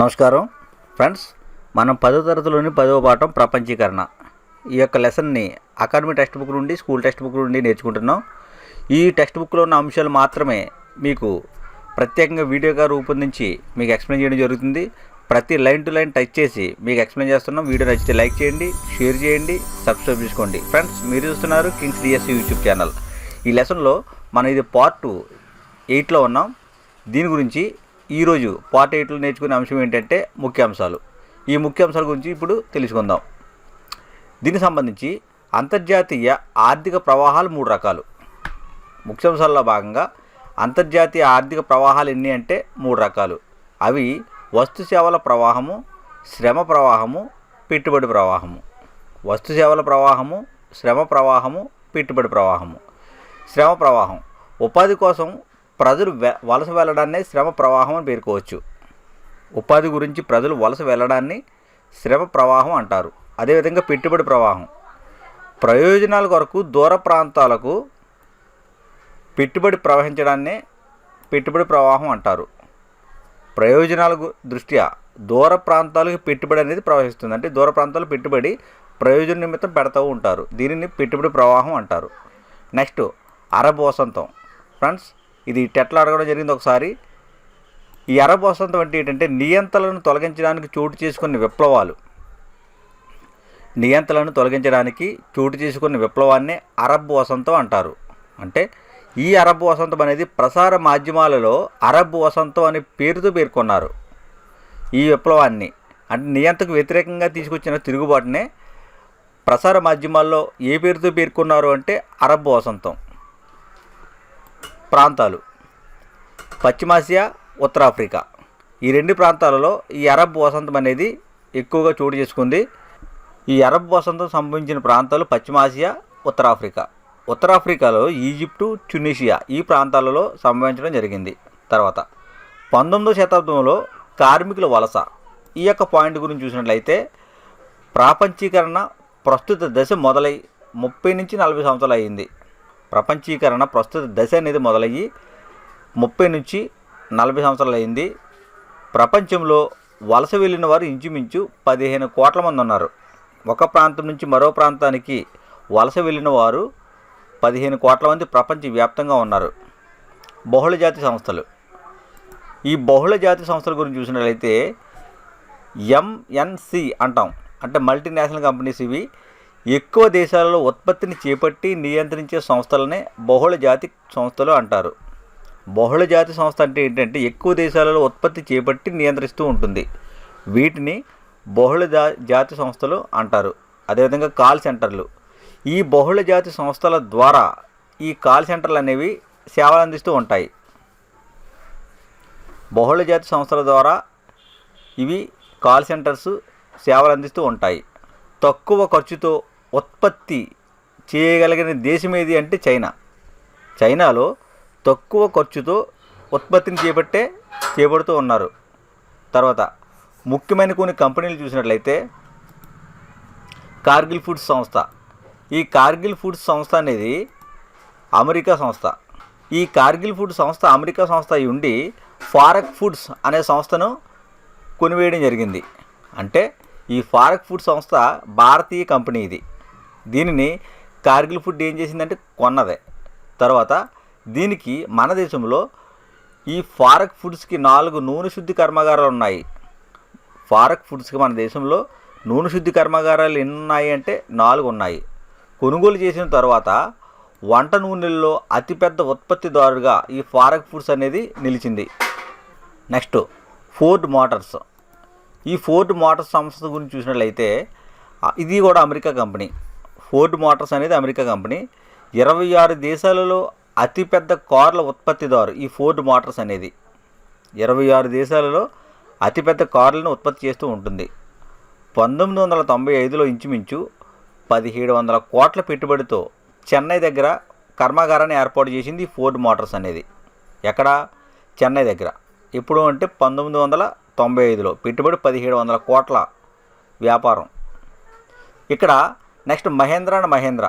నమస్కారం. ఫ్రెండ్స్ మనం పదో తరగతిలోని పదవ పాఠం ప్రపంచీకరణ. ఈ యొక్క లెసన్ని అకాడమీ టెక్స్ట్ బుక్ నుండి స్కూల్ టెక్స్ట్ బుక్ నుండి నేర్చుకుంటున్నాం. ఈ టెక్స్ట్ బుక్లో ఉన్న అంశాలు మాత్రమే మీకు ప్రత్యేకంగా వీడియోగా రూపొందించి మీకు ఎక్స్ప్లెయిన్ చేయడం జరుగుతుంది. ప్రతి లైన్ టు లైన్ టచ్ చేసి మీకు ఎక్స్ప్లెయిన్ చేస్తున్నాం. వీడియో నచ్చితే లైక్ చేయండి షేర్ చేయండి సబ్స్క్రైబ్ చేసుకోండి. ఫ్రెండ్స్ మీరు చూస్తున్నారు కింగ్స్ డిఎస్సి యూట్యూబ్ ఛానల్. ఈ లెసన్లో మనం ఇది పార్ట్ ఎయిట్లో ఉన్నాం. దీని గురించి ఈరోజు పార్ట్ ఎయిట్లో నేర్చుకునే అంశం ఏంటంటే ముఖ్యాంశాలు. ఈ ముఖ్యాంశాల గురించి ఇప్పుడు తెలుసుకుందాం. దీనికి సంబంధించి అంతర్జాతీయ ఆర్థిక ప్రవాహాలు మూడు రకాలు. ముఖ్యాంశాల్లో భాగంగా అంతర్జాతీయ ఆర్థిక ప్రవాహాలు ఎన్ని అంటే మూడు రకాలు. అవి వస్తు సేవల ప్రవాహము శ్రమ ప్రవాహము పెట్టుబడి ప్రవాహము. వస్తు సేవల ప్రవాహము శ్రమ ప్రవాహము పెట్టుబడి ప్రవాహము. శ్రమ ప్రవాహం. ఉపాధి కోసం ప్రజలు వలస వెళ్ళడాన్ని శ్రమ ప్రవాహం అని పేర్కోవచ్చు. ఉపాధి గురించి ప్రజలు వలస వెళ్ళడాన్ని శ్రమ ప్రవాహం అంటారు. అదేవిధంగా పెట్టుబడి ప్రవాహం. ప్రయోజనాల కొరకు దూర ప్రాంతాలకు పెట్టుబడి ప్రవహించడాన్నే పెట్టుబడి ప్రవాహం అంటారు. ప్రయోజనాల దృష్ట్యా దూర ప్రాంతాలకు పెట్టుబడి అనేది ప్రవహిస్తుంది. అంటే దూర ప్రాంతాలు పెట్టుబడి ప్రయోజన నిమిత్తం పెడతూ ఉంటారు. దీనిని పెట్టుబడి ప్రవాహం అంటారు. నెక్స్ట్ అరబ్ వసంతం. ఫ్రెండ్స్ ఇది టెట్ల అడగడం జరిగింది ఒకసారి. ఈ అరబ్ వసంతం అంటే ఏంటంటే నియంత్రణలను తొలగించడానికి చోటు చేసుకున్న విప్లవాలు. నియంత్రణలను తొలగించడానికి చోటు చేసుకున్న విప్లవాన్నే అరబ్ వసంతం అంటారు. అంటే ఈ అరబ్ వసంతం అనేది ప్రసార మాధ్యమాలలో అరబ్ వసంతం అనే పేరుతో పేర్కొన్నారు ఈ విప్లవాన్ని. అంటే నియంత్రణకు వ్యతిరేకంగా తీసుకొచ్చిన తిరుగుబాటునే ప్రసార మాధ్యమాల్లో ఏ పేరుతో పేర్కొన్నారు అంటే అరబ్ వసంతం. ప్రాంతాలు. పశ్చిమాసియా ఉత్తరాఫ్రికా. ఈ రెండు ప్రాంతాలలో ఈ అరబ్ వసంతం అనేది ఎక్కువగా చోటు చేసుకుంది. ఈ అరబ్ వసంతం సంభవించిన ప్రాంతాలు పశ్చిమాసియా ఉత్తరాఫ్రికా. ఉత్తరాఫ్రికాలో ఈజిప్టు ట్యునీషియా ఈ ప్రాంతాలలో సంభవించడం జరిగింది. తర్వాత పంతొమ్మిదవ శతాబ్దంలో కార్మికుల వలస. ఈ యొక్క పాయింట్ గురించి చూసినట్లయితే ప్రాపంచీకరణ ప్రస్తుత దశ మొదలై ముప్పై నుంచి నలభై సంవత్సరాలు అయ్యింది ప్రపంచీకరణ ప్రస్తుత దశ అనేది మొదలయ్యి ముప్పై నుంచి నలభై సంవత్సరాలు అయింది. ప్రపంచంలో వలస వెళ్ళిన వారు ఇంచుమించు పదిహేను కోట్ల మంది ఉన్నారు. ఒక ప్రాంతం నుంచి మరో ప్రాంతానికి వలస వెళ్ళిన వారు పదిహేను కోట్ల మంది ప్రపంచవ్యాప్తంగా ఉన్నారు. బహుళజాతి సంస్థలు. ఈ బహుళజాతి సంస్థల గురించి చూసినట్లయితే ఎంఎన్సి అంటాం. అంటే మల్టీనేషనల్ కంపెనీస్ ఇవి. ఎక్కువ దేశాలలో ఉత్పత్తిని చేపట్టి నియంత్రించే సంస్థలనే బహుళజాతి సంస్థలు అంటారు. బహుళజాతి సంస్థ అంటే ఏంటంటే ఎక్కువ దేశాలలో ఉత్పత్తి చేపట్టి నియంత్రిస్తూ ఉంటుంది. వీటిని బహుళ జా- జాతి సంస్థలు అంటారు. అదేవిధంగా కాల్ సెంటర్లు. ఈ బహుళ జాతి సంస్థల ద్వారా ఈ కాల్ సెంటర్లు అనేవి సేవలు అందిస్తూ ఉంటాయి. బహుళ జాతి సంస్థల ద్వారా ఇవి కాల్ సెంటర్స్ సేవలు అందిస్తూ ఉంటాయి. తక్కువ ఖర్చుతో ఉత్పత్తి చేయగలిగిన దేశం ఏది అంటే చైనా. చైనాలో తక్కువ ఖర్చుతో ఉత్పత్తిని చేపట్టే చేపడుతూ ఉన్నారు. తర్వాత ముఖ్యమైన కొన్ని కంపెనీలు చూసినట్లయితే కార్గిల్ ఫుడ్స్ సంస్థ. ఈ కార్గిల్ ఫుడ్స్ సంస్థ అనేది అమెరికా సంస్థ. ఈ కార్గిల్ ఫుడ్ సంస్థ అమెరికా సంస్థ అయి ఉండి ఫారక్ ఫుడ్స్ అనే సంస్థను కొనివేయడం జరిగింది. అంటే ఈ ఫారక్ ఫుడ్ సంస్థ భారతీయ కంపెనీ ఇది. దీనిని కార్గిల్ ఫుడ్ ఏం చేసిందంటే కొన్నదే. తర్వాత దీనికి మన దేశంలో ఈ ఫారక్ ఫుడ్స్కి నాలుగు నూనె శుద్ధి కర్మాగారాలు ఉన్నాయి. ఫారక్ ఫుడ్స్కి మన దేశంలో నూనె శుద్ధి కర్మాగారాలు ఎన్ని ఉన్నాయి అంటే నాలుగు ఉన్నాయి. కొనుగోలు చేసిన తర్వాత వంట నూనెల్లో అతిపెద్ద ఉత్పత్తిదారుగా ఈ ఫారక్ ఫుడ్స్ అనేది నిలిచింది. Next Ford Motors. ఈ ఫోర్డ్ మోటార్స్ సంస్థ గురించి చూసినట్లయితే ఇది కూడా అమెరికా కంపెనీ. ఫోర్డ్ మోటార్స్ అనేది అమెరికా కంపెనీ. ఇరవై ఆరు దేశాలలో అతిపెద్ద కార్ల ఉత్పత్తిదారు ఈ ఫోర్డ్ మోటార్స్ అనేది. ఇరవై ఆరు దేశాలలో అతిపెద్ద కార్లను ఉత్పత్తి చేస్తూ ఉంటుంది. పంతొమ్మిది వందల తొంభై ఐదులో ఇంచుమించు పదిహేడు వందల కోట్ల పెట్టుబడితో చెన్నై దగ్గర కర్మాగారాన్ని ఏర్పాటు చేసింది ఈ ఫోర్డ్ మోటార్స్ అనేది. ఎక్కడ? చెన్నై దగ్గర. ఇప్పుడు అంటే పంతొమ్మిది వందల తొంభై ఐదులో. పెట్టుబడి పదిహేడు వందల కోట్ల వ్యాపారం. ఇక్కడ నెక్స్ట్ మహేంద్ర అండ్ మహేంద్ర.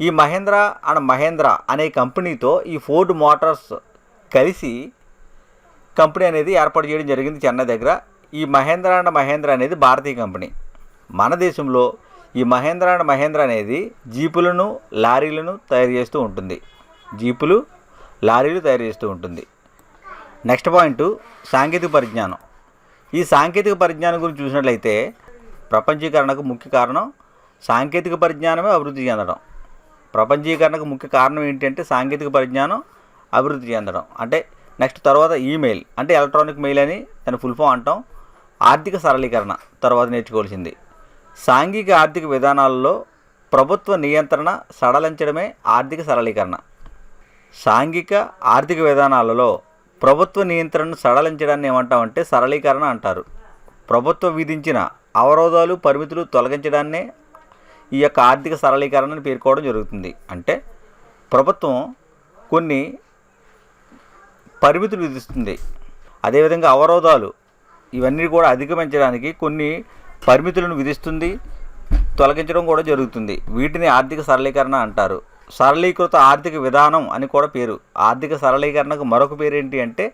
ఈ మహేంద్ర అండ్ మహేంద్ర అనే కంపెనీతో ఈ ఫోర్డ్ మోటార్స్ కలిసి కంపెనీ అనేది ఏర్పాటు చేయడం జరిగింది చెన్నై దగ్గర. ఈ మహేంద్ర అండ్ మహేంద్ర అనేది భారతీయ కంపెనీ. మన దేశంలో ఈ మహేంద్ర అండ్ మహేంద్ర అనేది జీపులను లారీలను తయారు చేస్తూ ఉంటుంది. జీపులు లారీలు తయారు చేస్తూ ఉంటుంది. నెక్స్ట్ పాయింట్ సాంకేతిక పరిజ్ఞానం. ఈ సాంకేతిక పరిజ్ఞానం గురించి చూసినట్లయితే ప్రపంచీకరణకు ముఖ్య కారణం సాంకేతిక పరిజ్ఞానమే అభివృద్ధి చెందడం. ప్రపంచీకరణకు ముఖ్య కారణం ఏంటంటే సాంకేతిక పరిజ్ఞానం అభివృద్ధి చెందడం. అంటే నెక్స్ట్ తర్వాత ఈమెయిల్. అంటే ఎలక్ట్రానిక్ మెయిల్ అని దాని ఫుల్ ఫామ్ అంటాం. ఆర్థిక సరళీకరణ తర్వాత నేర్చుకోవాల్సింది. సాంఘిక ఆర్థిక విధానాలలో ప్రభుత్వ నియంత్రణ సడలించడమే ఆర్థిక సరళీకరణ. సాంఘిక ఆర్థిక విధానాలలో ప్రభుత్వ నియంత్రణను సడలించడాన్ని ఏమంటామంటే సరళీకరణ అంటారు. ప్రభుత్వం విధించిన అవరోధాలు పరిమితులు తొలగించడాన్నే ఈ యొక్క ఆర్థిక సరళీకరణను పేర్కోవడం జరుగుతుంది. అంటే ప్రభుత్వం కొన్ని పరిమితులు విధిస్తుంది. అదేవిధంగా అవరోధాలు ఇవన్నీ కూడా అధిగమించడానికి కొన్ని పరిమితులను విధిస్తుంది తొలగించడం కూడా జరుగుతుంది. వీటిని ఆర్థిక సరళీకరణ అంటారు. సరళీకృత ఆర్థిక విధానం అని కూడా పేరు. ఆర్థిక సరళీకరణకు మరొక పేరు ఏంటి అంటే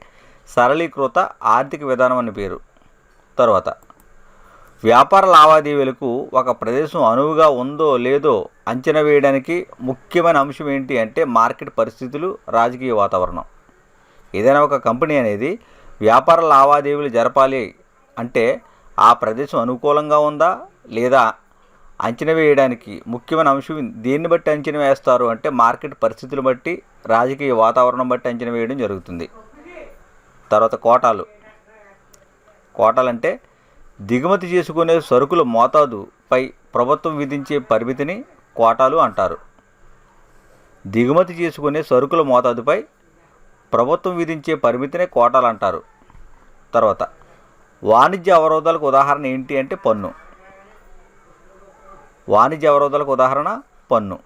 సరళీకృత ఆర్థిక విధానం అని పేరు. తర్వాత వ్యాపార లావాదేవీలకు ఒక ప్రదేశం అనువుగా ఉందో లేదో అంచనా వేయడానికి ముఖ్యమైన అంశం ఏంటి అంటే మార్కెట్ పరిస్థితులు రాజకీయ వాతావరణం. ఏదైనా ఒక కంపెనీ అనేది వ్యాపార లావాదేవీలు జరపాలి అంటే ఆ ప్రదేశం అనుకూలంగా ఉందా లేదా అంచనా వేయడానికి ముఖ్యమైన అంశం దేన్ని బట్టి అంచనా వేస్తారు అంటే మార్కెట్ పరిస్థితులు బట్టి రాజకీయ వాతావరణం బట్టి అంచనా వేయడం జరుగుతుంది. తర్వాత కోటాలు. కోటాలు అంటే దిగుమతి చేసుకునే సరుకుల మోతాదుపై ప్రభుత్వం విధించే పరిమితిని కోటాలు అంటారు. దిగుమతి చేసుకునే సరుకుల మోతాదుపై ప్రభుత్వం విధించే పరిమితినే కోటాలు అంటారు. తర్వాత వాణిజ్య అవరోధాలకు ఉదాహరణ ఏంటి అంటే పన్ను. వాణిజ్య అవరోధాలకు ఉదాహరణ పన్ను.